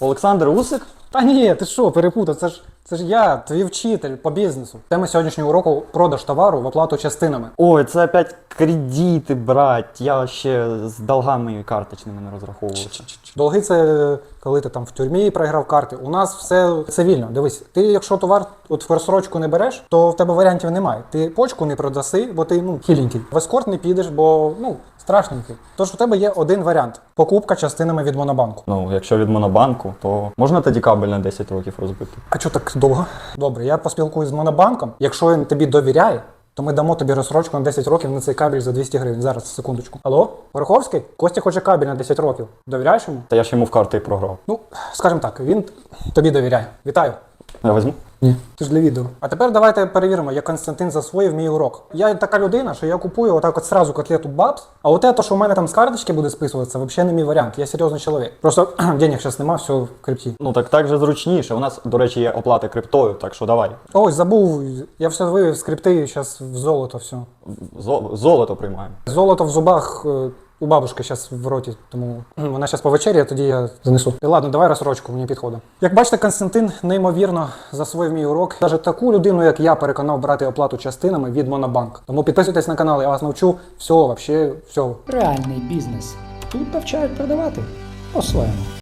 Олександр Усик? Та ні, ти що, перепутав, це ж це ж я, твій вчитель по бізнесу. Тема сьогоднішнього уроку продаж товару в оплату частинами. Ой, це опять кредити, брать. Я ще з долгами карточними не розраховувався. Долги це коли ти там в тюрмі програв карти. У нас все цивільно. Дивись, ти якщо товар от в розсрочку не береш, то в тебе варіантів немає. Ти почку не продаси, бо ти ну хіленький. В ескорт не підеш, бо ну страшненький. Тож у тебе є один варіант: покупка частинами від монобанку. Ну, якщо від монобанку, то можна тоді кабель на 10 років розбити. А чого так довго? Добре, я поспілкуюсь з монобанком. Якщо він тобі довіряє, то ми дамо тобі розсрочку на 10 років на цей кабель за 200 гривень. Зараз, секундочку. Алло, Пороховський? Костя хоче кабель на 10 років. Довіряєш йому? Та я ж йому в карти і програв. Ну, скажімо так, він тобі довіряє. Вітаю. Я візьму. Ні. Ти ж для відео. А тепер давайте перевіримо, як Константин засвоїв мій урок. Я така людина, що я купую отак от сразу котлету бабс, а от те, що в мене там з карточки буде списуватися, взагалі не мій варіант. Я серйозний чоловік. Просто денег зараз нема, все в крипті. Ну так так же зручніше. У нас, до речі, є оплати криптою, так що давай. Ось, забув, я все вивів з крипти, зараз в золото все. Зо- Золото приймаємо. Золото в зубах е, у бабушки зараз в роті, тому вона зараз повечеряє, тоді я занесу. І ладно, давай розсрочку, мені підходить. Як бачите, Константин неймовірно засвоїв мій урок. Навіть таку людину, як я, переконав брати оплату частинами від Монобанк. Тому підписуйтесь на канал, я вас навчу всього, вообще всього. Реальний бізнес. Тут навчають продавати по-своєму.